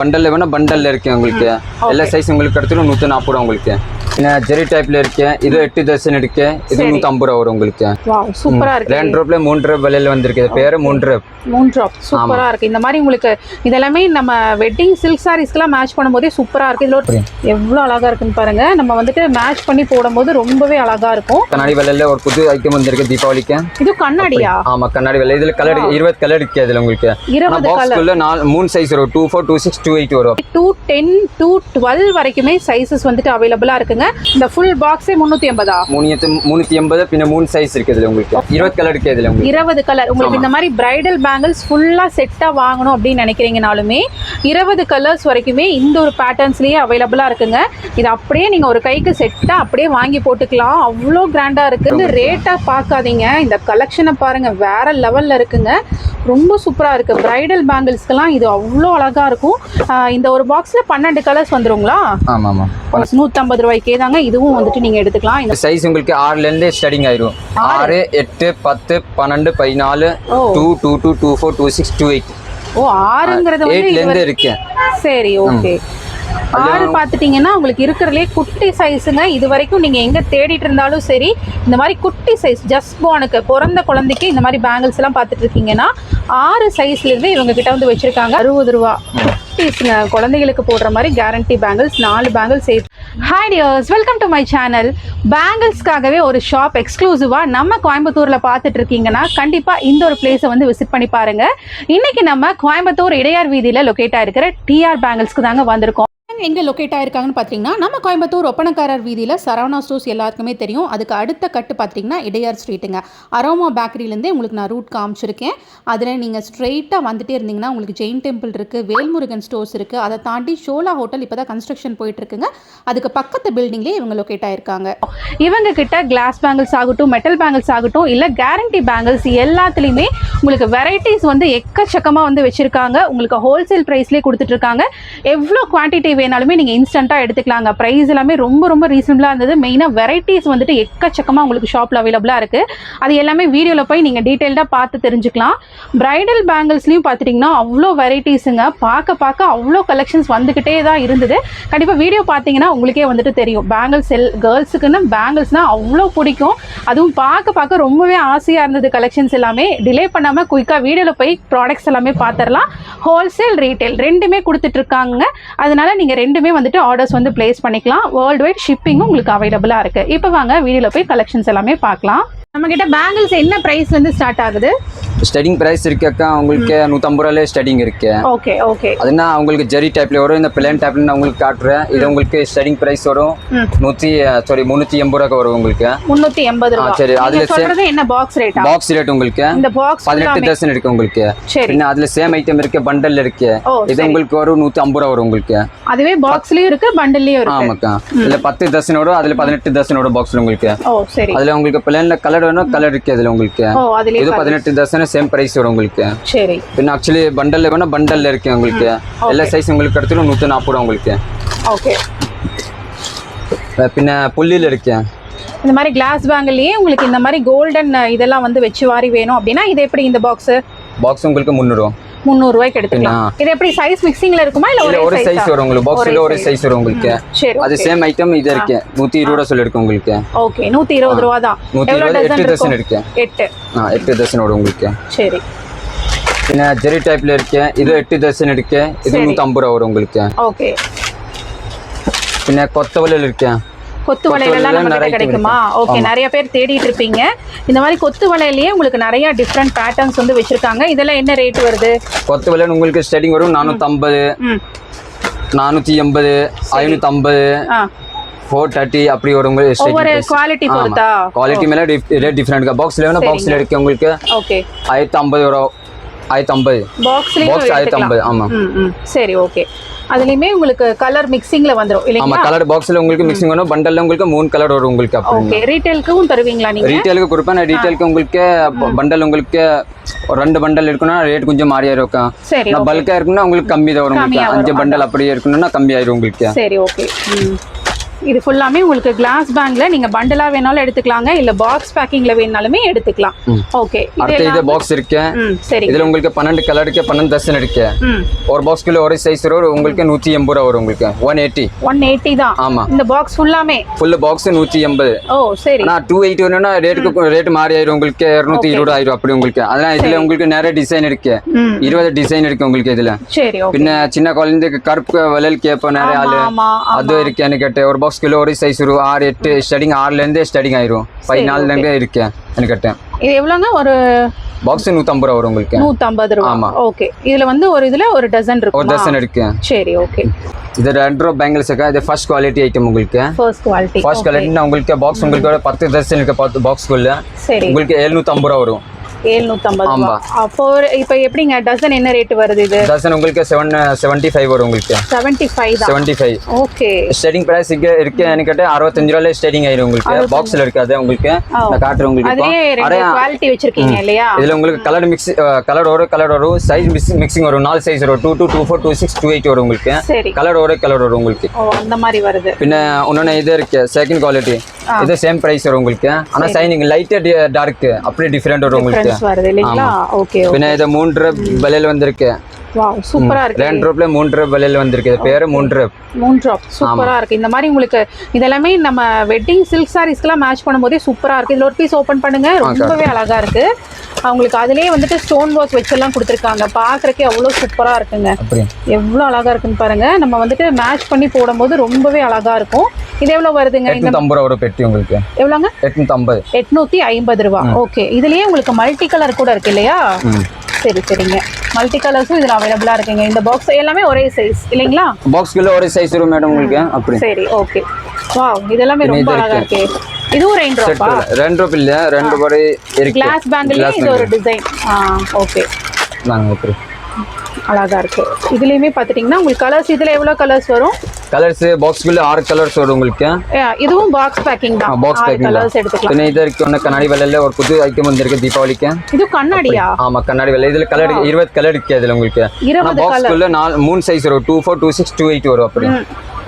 பண்டல்ல வேணா பண்டல்ல இருக்கு உங்களுக்கு. எல்லா சைஸ் உங்களுக்கு கிடைச்சிடும் நூற்றி நாற்பது ரூபா உங்களுக்கு. ஜெரி டைப்ல இருக்கு இது எட்டு தர்சன் இருக்கு இது ஐம்பது ரூபா வரும் உங்களுக்கு. சூப்பரா இருக்கு. ரெண்டு ரூபாய்ல மூன்று ரூபாய் விலையில வந்திருக்கு. இது பேரு மூன்று ரூபாய் சூப்பரா இருக்கு. இந்த மாதிரி உங்களுக்கு இதெல்லாமே நம்ம வெட்டிங் சில்க் சாரீஸ்க்குலாம் மேட்ச் பண்ணும்போதே சூப்பரா இருக்கு. இதுல எவ்வளவு அழகா இருக்குன்னு பாருங்க. நம்ம வந்துட்டு மேட்ச் பண்ணி போடும்போது ரொம்பவே அழகா இருக்கும். கண்ணாடி விலையில ஒரு புது ஐட்டம் வந்திருக்கு தீபாவளிக்கு. இது கண்ணாடியா? ஆமா கண்ணாடி விலை. இதுல கலர் இருபது கலர் இருக்கு இதுல உங்களுக்கு. இருபது கலர் மூணு சைஸ் வரும். Two four two six two eight வரும். டூ டென் டூ டுவெல் வரைக்குமே சைஸஸ் வந்துட்டு அவைலபிளா இருக்குங்க. இந்த ஃபுல் பாக்ஸே முந்நூற்றி எண்பதா முன்னூத்தி முன்னூத்தி எண்பது பின்ன மூணு சைஸ் இருக்கு இதுல உங்களுக்கு. இருபது கலர் இருக்கு இதுல உங்களுக்கு. இருபது கலர் உங்களுக்கு இந்த மாதிரி பிரைடல் பேங்கிள்ஸ் ஃபுல்லாக செட்டாக வாங்கணும் அப்படின்னு நினைக்கிறீங்கனாலுமே இருபது கலர்ஸ் வரைக்குமே இந்த ஒரு பேட்டர்ன்ஸ்லேயே அவைலபிளாக இருக்குங்க. இது அப்படியே நீங்கள் ஒரு கைக்கு செட்டாக அப்படியே வாங்கி போட்டுக்கலாம். அவ்வளோ கிராண்டாக இருக்குது ரேட்டாக பார்க்காதீங்க. இந்த கலெக்ஷனை பாருங்கள் வேற லெவலில் இருக்குங்க. ரொம்ப சூப்பராக இருக்குது பிரைடல் பேங்கிள்ஸ்க்கெல்லாம் இது அவ்வளோ அழகாக இருக்கும். இந்த ஒரு பாக்ஸில் பன்னெண்டு கலர்ஸ் வந்துருங்களா? ஆமா ஆமா நூற்றம்பது ரூபாய்க்கே. தாங்க இதுவும் வந்துட்டு நீங்கள் எடுத்துக்கலாம். இந்த சைஸ் உங்களுக்கு ஆறுல இருந்து ஸ்டார்டிங் ஆயிரும். ஆறு? எட்டு பத்து பன்னெண்டு பதினாலு. Two two two two four two six two eight ஓ ஆறுங்கிறது வந்து இருந்து இருக்கு. சரி ஓகே ஆறு பார்த்துட்டிங்கன்னா உங்களுக்கு இருக்கிறதுலே குட்டி சைஸுங்க இது வரைக்கும் நீங்கள் எங்கே தேடிட்டு இருந்தாலும் சரி இந்த மாதிரி குட்டி சைஸ் ஜஸ்ட் போனுக்கு பிறந்த குழந்தைக்கு இந்த மாதிரி பேங்கிள்ஸ் எல்லாம் பார்த்துட்டு இருக்கீங்கன்னா ஆறு சைஸ்லேருந்து இவங்க கிட்ட வந்து வச்சுருக்காங்க. அறுபது ரூபா. குட்டீஸுங்க குழந்தைகளுக்கு போடுற மாதிரி கேரண்டி பேங்கிள்ஸ் நாலு பேங்கிள்ஸ் சேர்த்து. Hi dears welcome to my channel பேங்கிள்ஸ்க்காகவே ஒரு ஷாப் எக்ஸ்க்ளூசிவாக நம்ம கோயம்புத்தூரில் பார்த்துட்டு இருக்கீங்கன்னா கண்டிப்பாக இந்த ஒரு பிளேஸை வந்து விசிட் பண்ணி பாருங்க. இன்னைக்கு நம்ம கோயம்புத்தூர் இடையார் வீதியில் லொக்கேட் ஆயிருக்கிற டிஆர் பேங்கிள்ஸ்க்கு தாங்க வந்திருக்கோம். எங்கே லொக்கேட் ஆயிருக்காங்கன்னு பார்த்தீங்கன்னா நம்ம கோயம்புத்தூர் ஒப்பனக்காரர் வீதியில் சரவணா ஸ்டோர்ஸ் எல்லாருக்குமே தெரியும். அதுக்கு அடுத்த கட்டு பார்த்தீங்கன்னா இடையார் ஸ்ட்ரீட்டுங்க அரோமா பேக்கரியிலேருந்தே உங்களுக்கு நான் ரூட் காமிச்சிருக்கேன். அதில் நீங்கள் ஸ்ட்ரெயிட்டாக வந்துட்டே இருந்தீங்கன்னா உங்களுக்கு ஜெயின் டெம்பிள் இருக்குது வேல்முருகன் ஸ்டோர்ஸ் இருக்குது அதை தாண்டி ஷோலா ஹோட்டல் இப்போ தான் கன்ஸ்ட்ரக்ஷன் போயிட்டுருக்குங்க. அதுக்கு பக்கத்து பில்டிங்லேயே இவங்க லொக்கேட் ஆயிருக்காங்க. இவங்க கிட்ட கிளாஸ் பேங்கிள்ஸ் ஆகட்டும் மெட்டல் பேங்கிள்ஸ் ஆகட்டும் இல்லை கேரண்டி பேங்கிள்ஸ் எல்லாத்துலேயுமே உங்களுக்கு வெரைட்டிஸ் வந்து எக்கச்சக்கமாக வந்து வச்சுருக்காங்க. உங்களுக்கு ஹோல்சேல் ப்ரைஸ்லேயே கொடுத்துட்ருக்காங்க எவ்வளோ குவான்டிட்டி வேணாலுமே நீங்கள் இன்ஸ்டண்ட்டாக எடுத்துக்கலாங்க. ப்ரைஸ் எல்லாமே ரொம்ப ரொம்ப ரீசனபிளாக இருந்தது. மெயினாக வெரைட்டிஸ் வந்துட்டு எக்கச்சக்கமாக உங்களுக்கு ஷாப்பில் அவைலபிளாக இருக்குது அது எல்லாமே வீடியோவில் போய் நீங்கள் டீட்டெயில்டாக பார்த்து தெரிஞ்சுக்கலாம். பிரைடல் பேங்கிள்ஸ்லையும் பார்த்துட்டிங்கன்னா அவ்வளோ வெரைட்டிஸுங்க பார்க்க பார்க்க அவ்வளோ கலெக்ஷன்ஸ் வந்துக்கிட்டே தான் இருந்தது. கண்டிப்பாக வீடியோ பார்த்தீங்கன்னா உங்களுக்கே வந்துட்டு தெரியும். பேங்கிள்ஸ் எல் கேர்ள்ஸுக்குன்னு பேங்கிள்ஸ்னால் அவ்வளோ பிடிக்கும். அதுவும் பார்க்க பார்க்க ரொம்பவே ஆசையாக இருந்தது கலெக்ஷன்ஸ் எல்லாமே. டிலே பண்ணாமல் குயிக்காக வீடியோவில் போய் ப்ராடக்ட்ஸ் எல்லாமே பார்த்துடலாம் ஹோல்சேல் ரீட்டைல் ரெண்டுமே கொடுத்துட்ருக்காங்க அதனால் நீங்கள் ரெண்டுமே வந்துட்டு ஆர்டர்ஸ் வந்து பிளேஸ் பண்ணிக்கலாம். வேர்ல்டு வைட் ஷிப்பிங்கும் உங்களுக்கு அவைலபிளாக இருக்குது இப்போ வாங்க வீடியோவில் போய் கலெக்ஷன்ஸ் எல்லாமே பார்க்கலாம். நம்மக்கிட்ட பேங்கிள்ஸ் என்ன ப்ரைஸ்லேருந்து ஸ்டார்ட் ஆகுது? ஸ்டடிங் பிரைஸ் இருக்காக்கா உங்களுக்கு நூற்றம்பது ரூபாயிலே ஸ்டடிங் இருக்கு. ஓகே ஓகே அதுனா உங்களுக்கு ஜெரி டைப்ல வரும் இந்த பிளேன் டைப்ல நான் உங்களுக்கு காட்டுறேன். இது உங்களுக்கு ஸ்டடிங் பிரைஸ் வரும். நூற்றி சாரி முந்நூற்றி எண்பது ரூபாய்க்கு வரும் உங்களுக்கு. முந்நூற்றி எண்பது ரூபா சரி, அதுல சொல்றது என்ன பாக்ஸ் ரேட்டா பாக்ஸ் ரேட் உங்களுக்கு? இந்த பாக்ஸ் பதினெட்டு தர்சன் இருக்கு உங்களுக்கு. சரி. பின்ன அதுல சேம் ஐட்டம் இருக்கு பண்டல் இருக்கு. இது உங்களுக்கு வரும் நூற்றி ஐம்பது ரூபா வரும் உங்களுக்கு. அதுவே பாக்ஸ்லயும் இருக்கு பண்டல்லயும் இருக்கு. ஆமாக்கா. இதுல பத்து தர்சன் வரும் அதுல பதினெட்டு தர்சன் வரும் பாக்ஸ்ல உங்களுக்கு. அதுல உங்களுக்கு பிளேன்ல கலர் வேணும் கலர் இருக்கு அதுல உங்களுக்கு. இது பதினெட்டு தர்சன் சேம் பிரைஸ் வரும் உங்களுக்கு. சரி. பின்ன ஆக்சுவலி பண்டல்ல வேணா பண்டல்ல இருக்கு உங்களுக்கு. எல்லா சைஸ் உங்களுக்கு கிடைச்சிடும் நூற்றி நாற்பது ரூபா உங்களுக்கு. ஓகே. பின்ன புள்ளியில் இருக்கு. இந்த மாதிரி கிளாஸ் பேங்கிலேயே உங்களுக்கு இந்த மாதிரி கோல்டன் இதெல்லாம் வந்து வச்சு வாரி வேணும் அப்படின்னா இது எப்படி இந்த பாக்ஸ் பாக்ஸ் உங்களுக்கு முந்நூறுவா முந்நூறு ரூபாய்க்கு எடுத்துக்கலாம். இது எப்படி சைஸ் மிக்சிங்ல இருக்குமா? இல்ல ஒரு சைஸ் வரும் உங்களுக்கு. பாக்ஸ்ல ஒரு சைஸ் வரும் உங்களுக்கு. சரி அது சேம் ஐட்டம் இது இருக்கு. நூற்றி இருபது ரூபா சொல்லிருக்கு உங்களுக்கு. ஓகே நூத்தி இருபது ரூபா தான் எவ்வளவு இருபது எட்டு டசன் தர்சன் இருக்கு. எட்டு. ஆ எட்டு தர்சன் வரும் உங்களுக்கு. சரி. பின்ன ஜெரி டைப்ல இருக்கு. இது எட்டு தர்சன் இருக்கு. இது சரி. நூற்றி ஐம்பது ரூபா வரும் உங்களுக்கு. ஓகே பின்ன கொத்தவலையில் இருக்கு. கொத்து வளையல் எல்லாம் நம்ம கிடைக்குமா. ஓகே நிறைய பேர் தேடிட்டு இருப்பீங்க. இந்த மாதிரி கொத்து வளையலையே உங்களுக்கு நிறைய டிஃப்ரெண்ட் பேட்டர்ன்ஸ் வந்து வச்சிருக்காங்க. இதெல்லாம் என்ன ரேட் வருது? கொத்தவலையில் உங்களுக்கு ஸ்டார்டிங் வரும் நானூற்றம்பது நானூற்றி எண்பது ஐநூற்றம்பது ஃபோர் தேர்ட்டி அப்படி உங்களுக்கு ஒவ்வொரு குவாலிட்டி பொறுத்தா? குவாலிட்டி மேலே ரேட் டிஃப்ரெண்ட் பாக்ஸில் வேணும் பாக்ஸில் இருக்கு உங்களுக்கு. ஓகே ஆயிரத்தி ஐம்பது வரும். ஆயிரத்தி ஐம்பது பாக்ஸ் ஆயிரத்தி ஐம்பது ஆமாம் ம் ம். சரி ஓகே அதுலயுமே உங்களுக்கு கலர் மிக்சிங்ல வந்துரும் ஆமா இல்லைங்களா கலர் பாக்ஸ்ல உங்களுக்கு மிக்சிங் வரும். பண்டல்ல உங்களுக்கு மூணு கலர் வரும் உங்களுக்கு ஓகே ரீட்டைலுக்கும் தருவீங்களா நீங்க? ரீட்டைலுக்கு கொடுப்பேன். நான் ரீட்டைலுக்கு உங்களுக்கு பண்டல் உங்களுக்கு ஒரு ரெண்டு பண்டல் இருக்குன்னா ரேட் கொஞ்சம் மாறியா இருக்கும். சரி நான் பல்கா இருக்குன்னா உங்களுக்கு கம்மி தான் வரும் உங்களுக்கு. அஞ்சு பண்டல் அப்படியே இருக்கணும்னா கம்மி ஆயிரும் உங்களுக்கு. சரி ஓகே இது ஃபுல்லாமே உங்களுக்கு கிளாஸ் பேங்க்ல நீங்க பண்டலா வேணாலும் எடுத்துக்கலாங்க. இல்ல பாக்ஸ் பேக்கிங்ல வேணாலுமே எடுத்துக்கலாம். ஓகே அடுத்து இது பாக்ஸ் இருக்கு சரி. இதுல உங்களுக்கு பன்னெண்டு கலர் இருக்கு பன்னெண்டு டசன் இருக்கு ஒரு பாக்ஸ்க்குள்ள ஒரு சைஸ் வரும் உங்களுக்கு நூற்றி எண்பது ரூபா வரும் உங்களுக்கு. ஒன் எயிட்டி ஒன் எயிட்டி தான். ஆமா. இந்த பாக்ஸ் ஃபுல்லாமே ஃபுல் பாக்ஸ் நூற்றி எண்பது. ஓ சரி. டூ எயிட்டி வேணும்னா ரேட்டுக்கு ரேட் மாறி ஆயிரும் உங்களுக்கு. இரநூத்தி இருபது ஆயிரும் அப்படி உங்களுக்கு. அதனால இதுல உங்களுக்கு நிறைய டிசைன் இருக்கு. ம். இருபது டிசைன் இருக்கு உங்களுக்கு இதுல. சரி ஓகே பின்ன சின்ன குழந்தைக்கு கருப்பு விலையில் கேட்போம் நிறைய ஆளு. அது இருக்கு எனக்கு கேட்டு ஒரு பாக்ஸ் கிலோ ஒரு சைஸ் வரும் ஆறு எட்டு ஸ்டார்டிங் ஆறுல இருந்து ஸ்டார்டிங் ஆயிரும் பதினாலுல இருந்து இருக்கு எனக்கு இது எவ்வளோங்க? ஒரு பாக்ஸ் நூத்தம்பது ரூபா வரும் உங்களுக்கு. நூத்தம்பது ரூபா. ஆமா. ஓகே இதுல வந்து ஒரு இதுல ஒரு டசன் ஒரு இருக்கும் டசன் இருக்கு. சரி ஓகே இது ரெண்டு ரூபா பேங்கிள்ஸ் இருக்கா இது ஃபர்ஸ்ட் குவாலிட்டி ஐட்டம் உங்களுக்கு. ஃபர்ஸ்ட் குவாலிட்டி ஃபர்ஸ்ட் குவாலிட்டி உங்களுக்கு பாக்ஸ் உங்களுக்கு ஒரு பத்து டசன் இருக்கு பத்து சரி. உங்களுக்கு எழுநூத்தம்பது ரூபா வரும். ஆமா. ஒரு- இப்போ எப்படிங்க? டசன் என்ன ரேட் வருது இது? டசன் உங்களுக்கு செவன் செவன்ட்டி ஃபைவ் வரும் உங்களுக்கு. Seventy five seventy five okay. Starting price இங்க இருக்கு எனக்கு அறுபத்தஞ்சு ரூபாயில ஆயிரும் உங்களுக்கு. பாக்ஸ்ல இருக்காது உங்களுக்கு. நான் காட்டுறேன் உங்களுக்கு குவாலிட்டி வச்சிருக்கீங்க இல்லையா? இதுல உங்களுக்கு கலர் மிக்ஸ் கலர் வரும் கலர் வரும் சைஸ் மிக்சிங் வரும். நாலு சைஸ் வரும். Two two two four two six two eight வரும் உங்களுக்கு. கலர் வரும் கலர் வரும் உங்களுக்கு. ஓ அந்த மாதிரி வருது. பின்ன இன்னொன்று இது இருக்கு செகண்ட் குவாலிட்டி இது சேம் பிரைஸ் வரும் உங்களுக்கு. ஆனா சைனிங் லைட்டா டார்க் அப்படியே டிஃப்ரெண்ட் வரும் உங்களுக்கு. ஃப்ரெண்ட்ஸ் வருது இல்லைங்களா? ஓகே பின்ன இது மூன்று விலையில வந்திருக்கு. வாவ் சூப்பரா இருக்கு. ரெண்டு மூன்று விலையில வந்திருக்கு. பேரு மூன் ட்ராப் சூப்பரா இருக்கு. இந்த மாதிரி உங்களுக்கு இதெல்லாமே நம்ம வெட்டிங் சில்க் சாரீஸ்க்குலாம் மேட்ச் பண்ணும்போதே சூப்பரா இருக்கு. இதுல ஒரு பீஸ் ஓபன் பண்ணுங்க. ரொம்பவே அழகா இருக்கு. அவங்களுக்கு அதுலயே வந்துட்டு ஸ்டோன் ஒர்க் வச்செல்லாம் கொடுத்துருக்காங்க. பாக்குறதுக்கே அவ்வளோ சூப்பரா இருக்குங்க. அப்படி எவ்வளோ அழகா இருக்குன்னு பாருங்க. நம்ம வந்துட்டு மேட்ச் பண்ணி போடும்போது ரொம்பவே அழகா இருக்கும். இது எவ்வளவு வருதுங்க? எட்நூத்தி ரூபா வரும் பெட்டி உங்களுக்கு. எவ்வளோங்க? எட்நூத்தி ஐம்பது எட்நூத்தி ஐம்பது ரூபா. ஓகே. இதுலயே உங்களுக்கு மல்டி கலர் கூட இருக்கு இல்லையா? சரி சரிங்க. மல்டி கலர்ஸும் இதுல அவைலபிளா இருக்குங்க. இந்த பாக்ஸ் எல்லாமே ஒரே சைஸ் இல்லைங்களா? பாக்ஸ்க்குள்ள ஒரு சைஸ் வரும் மேடம் உங்களுக்கு. அப்படி. சரி ஓகே வாவ் இதெல்லாமே ரொம்ப அழகா இருக்கே. இதுவும் ரெயின் ட்ராப்பா ரெண்டு ரூபாய் இல்ல ரெண்டு ரூபாய் இருக்கு. கிளாஸ் பேங்கிலே இது ஒரு டிசைன் ஆ ஓகே நாங்க அப்படி. அழகா இருக்கு. இதுலயுமே பாத்துட்டீங்கன்னா உங்களுக்கு கலர்ஸ் இதுல எவ்வளவு கலர்ஸ் வரும்? கலர்ஸ் பாக்ஸ்க்குள்ள ஆறு கலர்ஸ் வரும் உங்களுக்கு. இதுவும் பாக்ஸ் பேக்கிங் தான். பாக்ஸ் பேக்கிங் கலர்ஸ் எடுத்துக்கலாம். பின்ன இது இருக்கு ஒன்று கண்ணாடி விலையில ஒரு புது ஐட்டம் வந்திருக்கு தீபாவளிக்கு. இது கண்ணாடியா? ஆமா கண்ணாடி விலை இதுல கலர் இருபது கலர் இருக்கு அதுல உங்களுக்கு. பாக்ஸ்க்குள்ள நாலு மூணு சைஸ் வரும். Two four two six two eight வரும் அப்படி.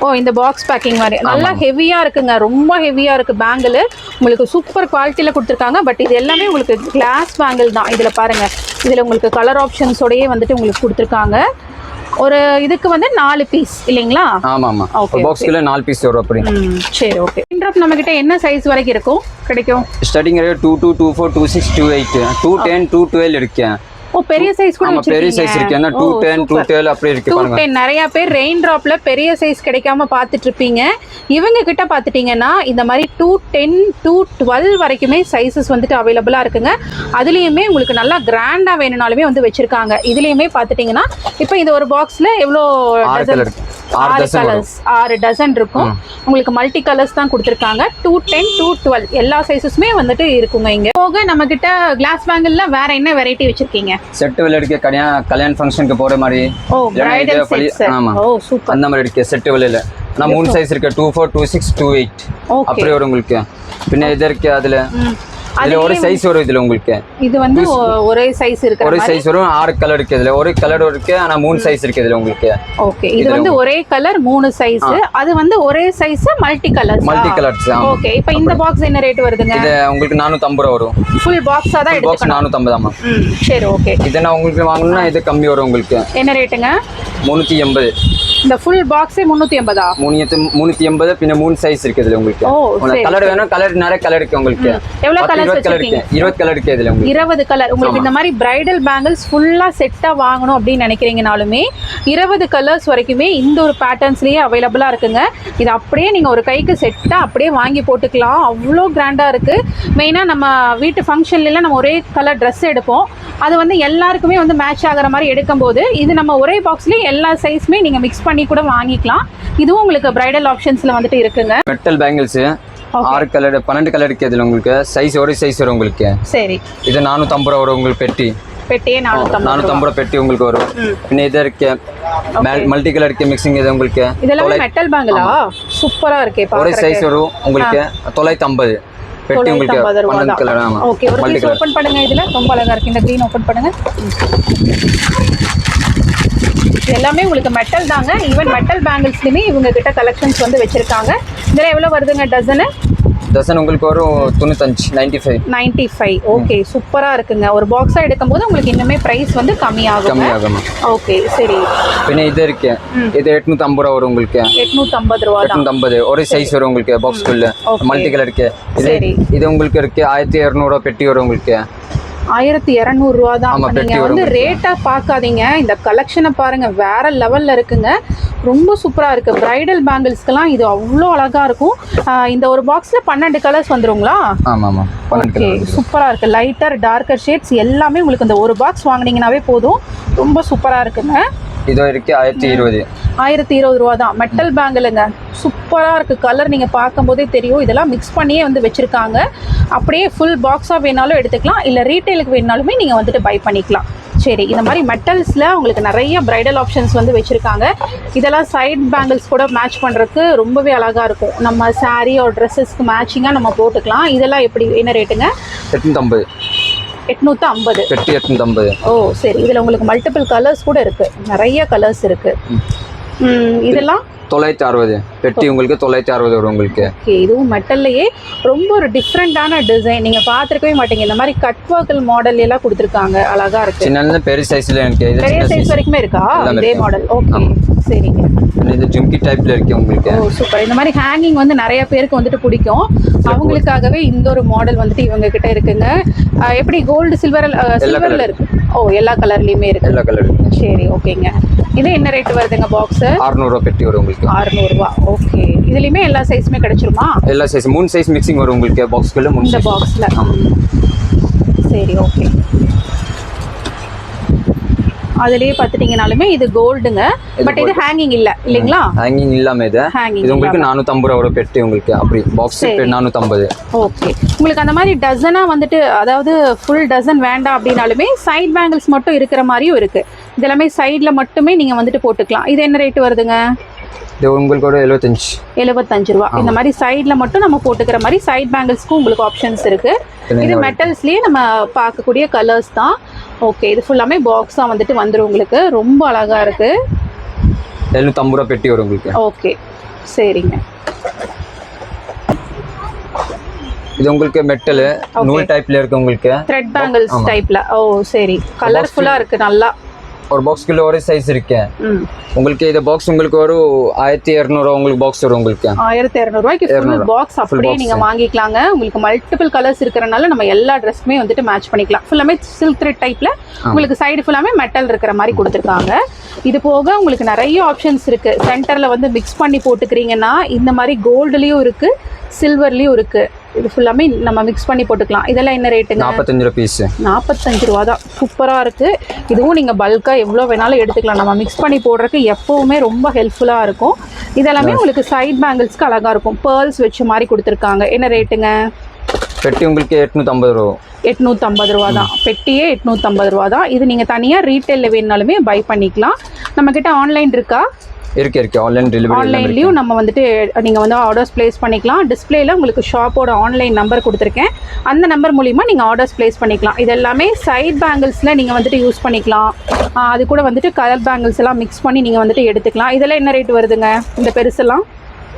ஓ இந்த பாக்ஸ் பேக்கிங் மாதிரி. நல்லா ஹெவியா இருக்குங்க. ரொம்ப ஹெவியா இருக்கு பேங்கிள் உங்களுக்கு சூப்பர் குவாலிட்டியில கொடுத்துருக்காங்க. பட் இது எல்லாமே உங்களுக்கு கிளாஸ் பேங்கிள் தான். இதுல பாருங்க. இதுல உங்களுக்கு கலர் ஆப்ஷன்ஸோடயே வந்துட்டு உங்களுக்கு கொடுத்துருக்காங்க. ஒரு இதுக்கு வந்து நாலு பீஸ் இல்லைங்களா? ஆமா ஆமா Okay, பாக்ஸ்க்குள்ள நாலு பீஸ் வரும் அப்படி. சரி ஓகே ட்ராப் நம்ம கிட்ட என்ன சைஸ் வரைக்கும் இருக்கும்? கிடைக்கும்? Starting two two two four two six two eight two ten two twelve இருக்கு ஓ பெரிய சைஸ் கூட ஆமா பெரிய சைஸ் இருக்கு. ஏன்னா டூ டென் டூ டுவெல் அப்படி இருக்கு பாருங்க. டென் நிறைய பேர் ரெயின் ட்ராப்ல பெரிய சைஸ் கிடைக்காம பார்த்துட்டு இருப்பீங்க. இவங்க கிட்ட பார்த்துட்டீங்கன்னா இந்த மாதிரி டூ டென் டூ டுவெல் வரைக்குமே சைஸஸ் வந்துட்டு அவைலபிளாக இருக்குங்க. அதுலேயுமே உங்களுக்கு நல்லா கிராண்டாக வேணும்னாலுமே வந்து வச்சிருக்காங்க. இதுலேயுமே பார்த்துட்டிங்கன்னா இப்போ இந்த ஒரு பாக்ஸில் எவ்வளோ ஆறு கலர்ஸ் ஆறு டசன் இருக்கும். உங்களுக்கு மல்டி கலர்ஸ் தான் கொடுத்துருக்காங்க. டூ டென் டூ டுவெல் எல்லா சைஸஸுமே வந்துட்டு இருக்குங்க இங்க. போக நம்ம கிட்ட கிளாஸ் பேங்கிள்ல வேற என்ன வெரைட்டி வச்சிருக்கீங்க? செட்டு விலை இருக்கு. கல்யாண கல்யாண ஃபங்க்ஷனுக்கு போற மாதிரி. ஓ பிரைடல் ஆமா. சூப்பர் அந்த மாதிரி இருக்கு. செட்டு விலையில. நான் மூணு சைஸ் இருக்கு. Two four two six two eight அப்படி வரும் உங்களுக்கு. பின்ன இது இருக்கு அதுல? இதுல ஒரு சைஸ் வரும் இதுல உங்களுக்கு. இது வந்து ஒரே சைஸ் இருக்கிற ஒரு சைஸ் வரும் ஆறு கலர் இருக்கு இதுல. ஒரு கலர் இருக்கு ஆனா மூணு சைஸ் இருக்கு இதுல உங்களுக்கு. ஓகே இது வந்து ஒரே கலர் மூணு சைஸ் அது வந்து ஒரே size multi colour multi colours okay இப்போ இந்த பாக்ஸ் என்ன ரேட் வருதுங்க? இது உங்களுக்கு நானூத்தி ஐம்பது ரூபா வரும். ஃபுல் பாக்ஸா தான் எடுத்துக்கணும். நானூத்தி ஐம்பது ஆமா. ம். சரி ஓகே இதை நான் உங்களுக்கு வாங்கணும்னா இது கம்மி வரும் உங்களுக்கு. என்ன ரேட்டுங்க முந்நூற்றி எண்பது. இந்த ஃபுல் பாக்ஸே முந்நூற்றி எண்பதா? முந்நூற்றி முந்நூற்றி எண்பது பின்ன மூணு சைஸ் இருக்குது இதுல உங்களுக்கு. ஓ, சரி, கலர் வேணும் கலர் நிறைய கலர் இருக்கு உங்களுக்கு. எவ்வளோ பத்து, கலர்ஸ் இருபது கலர் வச்சிருக்கீங்க? இருக்கு இருபது கலர் இருக்கு இதுல உங்களுக்கு. இருபது கலர் உங்களுக்கு இந்த மாதிரி பிரைடல் பேங்கிள்ஸ் ஃபுல்லாக செட்டாக வாங்கணும் அப்படின்னு நினைக்கிறீங்கனாலுமே இருபது கலர்ஸ் வரைக்குமே இந்த ஒரு பேட்டர்ன்ஸ்லேயே அவைலபிளாக இருக்குங்க. இது அப்படியே நீங்கள் ஒரு கைக்கு செட்டாக அப்படியே வாங்கி போட்டுக்கலாம். அவ்வளோ கிராண்டாக இருக்குது மெயினாக நம்ம வீட்டு ஃபங்க்ஷன்லாம் நம்ம ஒரே கலர் ட்ரெஸ் எடுப்போம். அது வந்து எல்லாருக்குமே வந்து மேட்ச் ஆகிற மாதிரி எடுக்கும்போது இது நம்ம ஒரே பாக்ஸ்லேயே எல்லா சைஸுமே நீங்கள் மிக்ஸ் பண்ணி கூட வாங்கிக்கலாம். இதுவும் உங்களுக்கு பிரைடல் ஆப்ஷன்ஸில் வந்துட்டு இருக்குங்க. மெட்டல் பேங்கிள்ஸ் ஆறு கலர் பன்னெண்டு கலர் இருக்கு இதுல உங்களுக்கு. சைஸ் ஒரு சைஸ் வரும் உங்களுக்கு. சரி. இது நானூற்றம்பது ரூபா வரும் உங்களுக்கு பெட்டி. பெட்டியே நானூற்றம்பது ரூபா. பெட்டி உங்களுக்கு வரும். பின்ன இது இருக்கு. மல்டி கலர் இருக்கு மிக்சிங் இது உங்களுக்கு. இதெல்லாமே மெட்டல் பேங்கிளா சூப்பராக இருக்கே ஒரே சைஸ் வரும் உங்களுக்கு. தொள்ளாயிரத்தி ஐம்பது பெட்டி உங்களுக்கு பன்னெண்டு. கலர் ஆமா. ஓகே ஒரு பீஸ் ஓபன் பண்ணுங்க இதுல. ரொம்ப அழகா இருக்கு. இந்த க்ரீன் ஓபன் பண்ணுங்க. இது எல்லாமே உங்களுக்கு மெட்டல் தாங்க. ஈவன் மெட்டல் பேங்கிள்ஸ்லையுமே இவங்க கிட்ட கலெக்ஷன்ஸ் வந்து வச்சிருக்காங்க. இதெல்லாம் எவ்வளோ வருதுங்க டசனு டசன் உங்களுக்கு வரும் தொண்ணூத்தஞ்சு ninety five ninety five okay சூப்பராக இருக்குங்க. ஒரு பாக்ஸாக எடுக்கும்போது உங்களுக்கு இன்னுமே ப்ரைஸ் வந்து கம்மியாகும் கம்மியாகும்? ஓகே சரி. பின்ன இது இருக்கு. இது எட்நூத்தி ஐம்பது ரூபா வரும் உங்களுக்கு. எட்நூற்றம்பது ரூபா எட்நூத்தி ஐம்பது ஒரே சைஸ் வரும் உங்களுக்கு பாக்ஸ்குள்ள. மல்டி கலர் இருக்கு. இது சரி. இது உங்களுக்கு இருக்கு. ஆயிரத்தி இரநூறுவா பெட்டி வரும் உங்களுக்கு. ஆயிரத்தி இரநூறுவா தான் நீங்க வந்து ரேட்டா பார்க்காதீங்க. இந்த கலெக்ஷனை பாருங்க வேற லெவல்ல இருக்குங்க. ரொம்ப சூப்பரா இருக்கு. பிரைடல் பேங்கிள்ஸ்க்கெல்லாம் இது அவ்வளோ அழகா இருக்கும். இந்த ஒரு பாக்ஸ்ல பன்னெண்டு கலர்ஸ் வந்துருங்களா? ஓகே சூப்பரா இருக்கு. லைட்டர் டார்க்கர் ஷேட்ஸ் எல்லாமே உங்களுக்கு இந்த ஒரு பாக்ஸ் வாங்குனீங்கன்னாவே போதும். ரொம்ப சூப்பரா இருக்குங்க. இதோ இருக்கு ஆயிரத்தி இருபது. ஆயிரத்தி இருபது ரூபா தான். மெட்டல் பேங்கிளுங்க சூப்பராக இருக்குது கலர் நீங்கள் பார்க்கும்போதே தெரியும். இதெல்லாம் மிக்ஸ் பண்ணியே வந்து வச்சுருக்காங்க. அப்படியே ஃபுல் பாக்ஸாக வேணாலும் எடுத்துக்கலாம். இல்லை ரீட்டைலுக்கு வேணாலுமே நீங்கள் வந்துட்டு பை பண்ணிக்கலாம். சரி இந்த மாதிரி மெட்டல்ஸில் உங்களுக்கு நிறைய பிரைடல் ஆப்ஷன்ஸ் வந்து வச்சுருக்காங்க. இதெல்லாம் சைட் பேங்கிள்ஸ் கூட மேட்ச் பண்ணுறதுக்கு ரொம்பவே அழகாக இருக்கும். நம்ம saree ஒரு ட்ரெஸ்ஸஸ்க்கு மேட்சிங்காக நம்ம போட்டுக்கலாம். இதெல்லாம் எப்படி? என்ன ரேட்டுங்க எட்நூத்தி ஐம்பது பெட்டி எட்நூத்தி ஐம்பது ஓ சரி. இதில் உங்களுக்கு மல்டிபிள் கலர்ஸ் கூட இருக்குது நிறைய கலர்ஸ் இருக்குது இதெல்லாம் தொள்ளாயிரத்தி அறுபது. பெட்டி உங்களுக்கு தொள்ளாயிரத்தி அறுபது வரும் உங்களுக்கு. ஓகே இதுவும் மெட்டல்லையே ரொம்ப ஒரு டிஃப்ரெண்ட்டான டிசைன் நீங்கள் பார்த்துருக்கவே மாட்டீங்க. இந்த மாதிரி கட் ஒர்க்கல் மாடல் எல்லாம் கொடுத்துருக்காங்க. அழகா இருக்கு. சின்ன பெரிய சைஸ்ல இது பெரிய சைஸ் வரைக்குமே இருக்கா? இதே. Model okay. சரிங்க. இது ஜும்கி டைப்ல இருக்கு உங்களுக்கு. ஓ சூப்பர் இந்த மாதிரி ஹேங்கிங் வந்து நிறைய பேருக்கு வந்துட்டு பிடிக்கும். அவங்களுக்காகவே இந்த ஒரு மாடல் வந்துட்டு இவங்க கிட்ட இருக்குங்க. எப்படி கோல்டு சில்வர் சில்வர்ல. இருக்கு? ஓ எல்லா கலர்லயுமே இருக்கு. எல்லா கலர் சரி ஓகேங்க இது என்ன ரேட் வருதுங்க பாக்ஸ் அறுநூறுவா பெட்டி வரும் உங்களுக்கு. அறுநூறுவா. ஓகே இதுலயுமே எல்லா சைஸுமே கிடைச்சிருமா? எல்லா சைஸ் மூணு சைஸ் மிக்சிங் வரும் உங்களுக்கு பாக்ஸ்குள்ள மூணு இந்த பாக்ஸில் சரி ஓகே அதுலயே பார்த்துட்டீங்கனாலுமே இது கோல்டுங்க பட் இது ஹேங்கிங் இல்ல இல்லைங்களா? ஹேங்கிங் இல்லாம இது. இது உங்களுக்கு நானூத்தம்பது ரூபா வரும் பெட்டி உங்களுக்கு அப்படி. பாக்ஸ் சரி. நானூத்தம்பது. ஓகே உங்களுக்கு அந்த மாதிரி டசனா வந்துட்டு அதாவது ஃபுல் டசன் வேண்டாம் அப்படின்னாலுமே சைட் பேங்கிள்ஸ் மட்டும் இருக்கிற மாதிரியும் இருக்கு. இதெல்லாமே சைடில் மட்டுமே நீங்க வந்துட்டு போட்டுக்கலாம். இது என்ன ரேட் வருதுங்க? இது உங்களுக்கு ஒரு எழுபத்தஞ்சு. எழுபத்தஞ்சு ரூபா. இந்த மாதிரி சைடில் மட்டும் நம்ம போட்டுக்கிற மாதிரி சைட் பேங்கிள்ஸ்க்கும் உங்களுக்கு ஆப்ஷன்ஸ் இருக்கு. இது மெட்டல்ஸ்லயே நம்ம பார்க்கக்கூடிய கலர்ஸ் தான். ஓகே இது ஃபுல்லாமே பாக்ஸாக வந்துட்டு வந்துடும் உங்களுக்கு. ரொம்ப அழகா இருக்கு. எழுநூத்தம்பது ரூபா பெட்டி வரும் உங்களுக்கு. ஓகே சரிங்க. இது உங்களுக்கு மெட்டல் நூல் டைப்ல இருக்கு உங்களுக்கு. த்ரெட் பேங்கிள்ஸ் டைப்ல ஓ சரி. கலர்ஃபுல்லா இருக்கு நல்லா. ஒரு பாக்ஸ்குள்ள ஒரே சைஸ் இருக்கு உங்களுக்கு இந்த பாக்ஸ் உங்களுக்கு ஒரு ஆயிரத்தி இரநூறுவா உங்களுக்கு பாக்ஸ் வரும் உங்களுக்கு. ஆயிரத்தி இரநூறுவாய்க்கு. பாக்ஸ் அப்படியே. நீங்க வாங்கிக்கலாங்க. உங்களுக்கு மல்டிபிள் கலர்ஸ் இருக்கிறனால நம்ம எல்லா ட்ரெஸ்க்குமே வந்துட்டு மேட்ச் பண்ணிக்கலாம். ஃபுல்லாமே சில்க் த்ரெட் டைப்ல உங்களுக்கு சைடு ஃபுல்லாமே மெட்டல் இருக்கிற மாதிரி கொடுத்துருக்காங்க. இது போக உங்களுக்கு நிறைய ஆப்ஷன்ஸ் இருக்கு. சென்டர்ல வந்து மிக்ஸ் பண்ணி போட்டுக்கிறீங்கன்னா இந்த மாதிரி கோல்டுலயும் இருக்கு சில்வர்லயும் இருக்கு. இது ஃபுல்லாமே நம்ம மிக்ஸ் பண்ணி போட்டுக்கலாம். இதெல்லாம் என்ன ரேட்டுங்க நாற்பத்தஞ்சு ரூபா பீஸ் நாற்பத்தஞ்சு ரூபா தான். சூப்பராக இருக்குது இதுவும் நீங்கள் பல்காக எவ்வளோ வேணாலும் எடுத்துக்கலாம். நம்ம மிக்ஸ் பண்ணி போடுறதுக்கு எப்போவுமே ரொம்ப ஹெல்ப்ஃபுல்லாக இருக்கும். இதெல்லாமே உங்களுக்கு சைட் பேங்கிள்ஸ்க்கு அழகாக இருக்கும். பேர்ல்ஸ் வச்ச மாதிரி கொடுத்துருக்காங்க. என்ன ரேட்டுங்க பெட்டி உங்களுக்கு எட்நூத்தம்பது ரூபா. எட்நூற்றம்பது ரூபா தான். பெட்டியே எட்நூற்றம்பது ரூபா தான். இது நீங்கள் தனியாக ரீட்டைலில் வேணுனாலுமே பை பண்ணிக்கலாம். நம்மக்கிட்ட ஆன்லைன் இருக்கா? இருக்கு இருக்கு. ஆன்லைன் டெலிவரி ஆன்லைன்லேயும் நம்ம வந்துட்டு நீங்கள் வந்து ஆர்டர்ஸ் ப்ளேஸ் பண்ணிக்கலாம். டிஸ்பிளேல உங்களுக்கு ஷாப்போட ஆன்லைன் நம்பர் கொடுத்துருக்கேன். அந்த நம்பர் மூலிமா நீங்கள் ஆர்டர்ஸ் ப்ளேஸ் பண்ணிக்கலாம். இது எல்லாமே சைட் பேங்கிள்ஸில் நீங்கள் வந்துட்டு யூஸ் பண்ணிக்கலாம். அது கூட வந்துட்டு கலர் பேங்கிள்ஸ் எல்லாம் மிக்ஸ் பண்ணி நீங்கள் வந்துட்டு எடுத்துக்கலாம். இதெல்லாம் என்ன ரேட் வருதுங்க? இந்த பெருசெல்லாம்?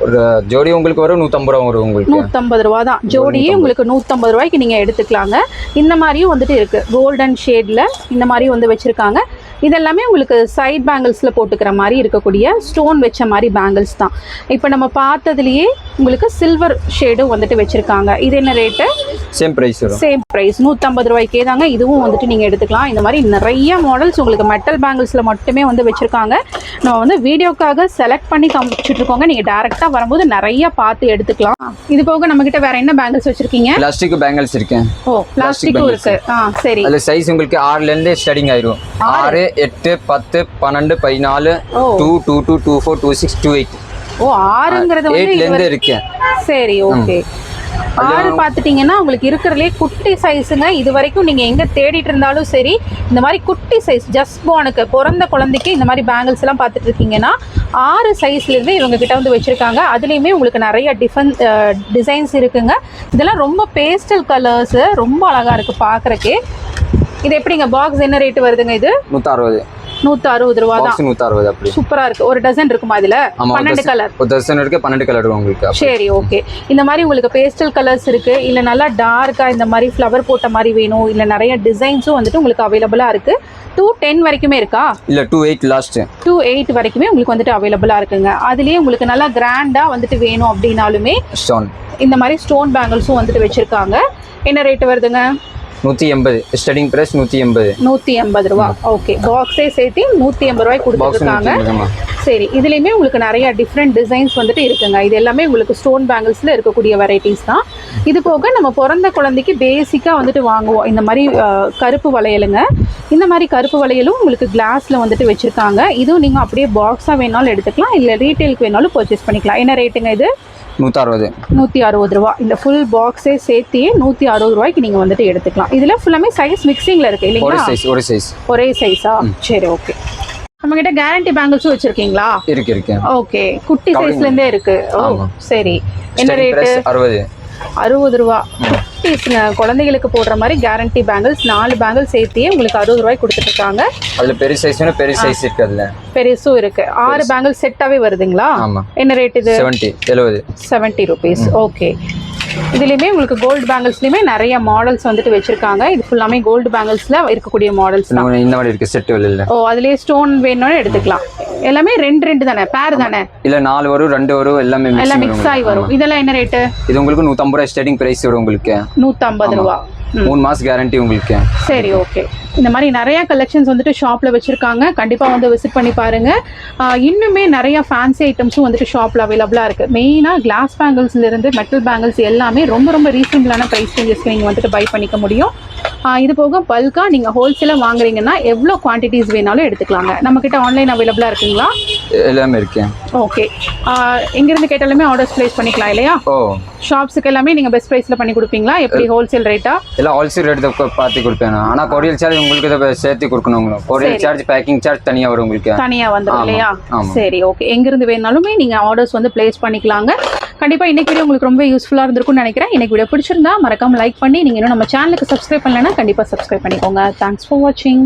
ஒரு ஜோடி உங்களுக்கு வரும் நூற்றம்பது ரூபா வரும் உங்களுக்கு. நூற்றம்பது ரூபா தான். ஜோடியே உங்களுக்கு நூற்றம்பது ரூபாய்க்கு நீங்கள் எடுத்துக்கலாங்க. இந்த மாதிரியும் வந்துட்டு இருக்குது கோல்டன் ஷேடில் இந்த மாதிரியும் வந்து வச்சுருக்காங்க. இதெல்லாமே உங்களுக்கு சைட் பேங்கிள்ஸில் போட்டுக்கிற மாதிரி இருக்கக்கூடிய ஸ்டோன் வச்ச மாதிரி பேங்கிள்ஸ் தான். இப்போ நம்ம பார்த்ததுலேயே உங்களுக்கு சில்வர் ஷேடும் வந்துட்டு வச்சுருக்காங்க. இது என்ன rate same price same price நூற்றம்பது ரூபாய்க்கே தாங்க இதுவும் வந்துட்டு நீங்கள் எடுத்துக்கலாம். இந்த மாதிரி நிறைய மாடல்ஸ் உங்களுக்கு மெட்டல் பேங்கிள்ஸில் மட்டுமே வந்து வச்சுருக்காங்க. நம்ம வந்து வீடியோக்காக செலக்ட் பண்ணி காமிச்சிட்டு இருக்கோங்க. நீங்கள் டேரெக்டாக வரும்போது நிறைய பார்த்து எடுத்துக்கலாம். இது போக நம்மக்கிட்ட வேற என்ன பேங்கிள்ஸ் வச்சுருக்கீங்க? பிளாஸ்டிக் பேங்கிள்ஸ் இருக்கேன். ஓ பிளாஸ்டிக்கும் இருக்கு. ஆ சரி. அதுல சைஸ் உங்களுக்கு ஆறுல இருந்து ஸ்டார்டிங் ஆயிரும். ஆறு எட்டு பத்து பன்னெண்டு பதினாலு. Two two two two four two six two eight ஓ ஆறுங்கிறது வந்து இருந்து இருக்கு. சரி ஓகே ஆறு பார்த்துட்டீங்கன்னா உங்களுக்கு இருக்கிறதுலே குட்டி சைஸுங்க இது வரைக்கும் நீங்கள் எங்கே தேடிட்டு இருந்தாலும் சரி இந்த மாதிரி குட்டி சைஸ் ஜஸ்ட் போனுக்கு பிறந்த குழந்தைக்கு இந்த மாதிரி பேங்கிள்ஸ் எல்லாம் பார்த்துட்டு இருக்கீங்கன்னா ஆறு சைஸ்லேருந்து இவங்க கிட்ட வந்து வச்சுருக்காங்க. அதுலேயுமே உங்களுக்கு நிறைய டிஃபன் டிசைன்ஸ் இருக்குங்க. இதெல்லாம் ரொம்ப பேஸ்டல் கலர்ஸு ரொம்ப அழகாக இருக்குது பார்க்குறக்கே. இது எப்படிங்க? பாக்ஸ் என்ன ரேட் வருதுங்க இது? நூற்றி அறுபது நூத்தி அறுபது ரூபா தான். நூற்றி அறுபது அப்படி. சூப்பரா இருக்கு. ஒரு டசன் இருக்குமா ஒரு பன்னெண்டு. கலர் ஒரு தர்சன் இருக்கு பன்னெண்டு கலர் உங்களுக்கு. சரி ஓகே இந்த மாதிரி உங்களுக்கு பேஸ்டல் கலர்ஸ் இருக்கு. இல்ல நல்லா டார்க்கா இந்த மாதிரி ஃப்ளவர் போட்ட மாதிரி வேணும். இல்ல நிறைய டிசைன்ஸும் வந்துட்டு உங்களுக்கு அவைலபிளா இருக்கு. டூ டென் வரைக்குமே இருக்கா? இல்ல two eight last two eight வரைக்குமே உங்களுக்கு வந்துட்டு அவைலபிளா இருக்குங்க. அதுலயே உங்களுக்கு நல்லா கிராண்டா வந்துட்டு வேணும் அப்படின்னாலுமே ஸ்டோன் இந்த மாதிரி ஸ்டோன் பேங்கிள்ஸும் வந்துட்டு வச்சிருக்காங்க. என்ன ரேட் வருதுங்க? நூற்றி எண்பது. ஸ்டார்டிங் ப்ரைஸ் நூற்றி எண்பது. நூத்தி எண்பது ரூபா. ஓகே பாக்ஸே சேர்த்து நூத்தி எண்பது ரூபாய்க்கு பாக்ஸ் கொடுத்துருக்காங்க நூற்றி சரி இதுலேயுமே உங்களுக்கு நிறைய டிஃப்ரெண்ட் டிசைன்ஸ் வந்துட்டு இருக்குங்க. இது எல்லாமே உங்களுக்கு ஸ்டோன் பேங்கிள்ஸில் இருக்கக்கூடிய வெரைட்டிஸ் தான். இது போக நம்ம பிறந்த குழந்தைக்கு பேசிக்காக வந்துட்டு வாங்குவோம். இந்த மாதிரி கருப்பு வளையலுங்க. இந்த மாதிரி கருப்பு வளையலும் உங்களுக்கு கிளாஸில் வந்துட்டு வச்சுருக்காங்க. இதுவும் நீங்கள் அப்படியே பாக்ஸாக வேணாலும் எடுத்துக்கலாம். இல்லை ரீட்டெயிலுக்கு வேணாலும் பர்ச்சேஸ் பண்ணிக்கலாம். என்ன ரேட்டுங்க இது? நூற்றி அறுபது நூற்றி அறுபது ரூபா. இந்த ஃபுல் பாக்ஸே சேர்த்தியே நூற்றி அறுபது ரூபாய்க்கு நீங்கள் வந்துட்டு எடுத்துக்கலாம். இதில் ஃபுல்லாமே சைஸ் மிக்சிங்கில் இருக்குது ஒரு இல்லைங்களா சைஸ் ஒரு சைஸ் ஒரே சைஸா சரி ஓகே நம்மக்கிட்ட கேரண்டி பேங்கிள்ஸும் வச்சுருக்கீங்களா? இருக்கு இருக்கு. ஓகே குட்டி சைஸ்ல இருந்தே இருக்கு. ஓ. சரி. என்ன ப்ரைஸ் அறுபது. அறுபது ரூபா. குட்டீஸ்ங்க குழந்தைகளுக்கு போடுற மாதிரி கேரண்டி பேங்கிள்ஸ் நாலு பேங்கிள் சேர்த்தியே உங்களுக்கு அறுபது ரூபாய் கொடுத்துட்டு இருக்காங்க. அதுல பெரிய சைஸ் வேணும் பெரிய சைஸ் இருக்கு அதுல பெருசும் இருக்கு. ஆறு பேங்கிள் செட்டாவே வருதுங்களா? என்ன ரேட் இது? செவன்ட்டி எழுபது செவன்ட்டி ருபீஸ் ஓகே இதுலேயுமே உங்களுக்கு கோல்டு பேங்கிள்ஸ்லையுமே நிறைய மாடல்ஸ் வந்துட்டு வச்சிருக்காங்க. இது ஃபுல்லாமே கோல்டு பேங்கிள்ஸ்ல இருக்கக்கூடிய மாடல்ஸ் இந்த மாதிரி இருக்கு. செட் வெளியில ஓ அதுலயே ஸ்டோன் வேணும்னு எடுத்துக்கலாம். எல்லாமே ரெண்டு ரெண்டு தானே? பேர் தானே? இல்ல நாலு வரும் ரெண்டு வரும் எல்லாமே எல்லாம் மிக்ஸ் ஆகி வரும். இதெல்லாம் என்ன ரேட்டு. இது உங்களுக்கு நூற்றம்பது ரூபாய் ஸ்டார்டிங் ப்ரைஸ் வரும் உங்களுக்கு. நூற்றம்பது ரூபா. மூணு மாசம் கேரண்டி உங்களுக்கு. சரி ஓகே இந்த மாதிரி நிறைய கலெக்ஷன்ஸ் வந்துட்டு ஷாப்ல வச்சிருக்காங்க. கண்டிப்பா வந்து விசிட் பண்ணி பாருங்க. இன்னுமே நிறைய ஃபேன்சி ஐட்டம்ஸும் வந்துட்டு ஷாப்ல அவைலபிளா இருக்கு. மெயினா கிளாஸ் பேங்கிள்ஸ்ல இருந்து மெட்டல் பேங்கிள்ஸ் எல்லாமே ரொம்ப ரொம்ப ரீசனபிளான ப்ரைஸ் ரேஞ்சஸ்க்கு நீங்க வந்துட்டு பை பண்ணிக்க முடியும். இது போக பல்கா நீங்க ஹோல்சேலா வாங்குறீங்கன்னா எவ்வளோ குவான்டிட்டிஸ் வேணாலும் எடுத்துக்கலாங்க. நம்ம கிட்ட ஆன்லைன் அவைலபிளா இருக்குங்களா? எல்லாமே இருக்கு. ஓகே எங்கிருந்து கேட்டாலுமே ஆர்டர்ஸ் பிளேஸ் பண்ணிக்கலாம் இல்லையா? ஓ. ஷாப்ஸுக்கு எல்லாமே நீங்க பெஸ்ட் ப்ரைஸ்ல பண்ணி கொடுப்பீங்களா? எப்படி ஹோல்சேல் ரேட்டா எல்லாம் ஹோல்சேல் ரேட் பார்த்து கொடுப்பேன் ஆனா கொரியல் சார்ஜ் உங்களுக்கு சேர்த்து கொடுக்கணும். உங்களுக்கு கொரியல் சார்ஜ் பேக்கிங் சார்ஜ் தனியா வரும் உங்களுக்கு. தனியா வந்துடும் இல்லையா. சரி ஓகே எங்கிருந்து வேணாலுமே நீங்க ஆர்டர்ஸ் வந்து பிளேஸ் பண்ணிக்கலாங்க. கண்டிப்பா இன்னைக்கு வீடியோ உங்களுக்கு ரொம்ப யூஸ்ஃபுல்லா இருந்திருக்கும்னு நினைக்கிறேன். இன்னைக்கு வீடியோ பிடிச்சிருந்தா மறக்காம லைக் பண்ணி நீங்க இன்னும் நம்ம சேனலுக்கு சப்ஸ்கிரைப் பண்ணலன்னா கண்டிப்பா சப்ஸ்கிரைப் பண்ணிக்கோங்க. தேங்க்ஸ் ஃபார் வாட்சிங்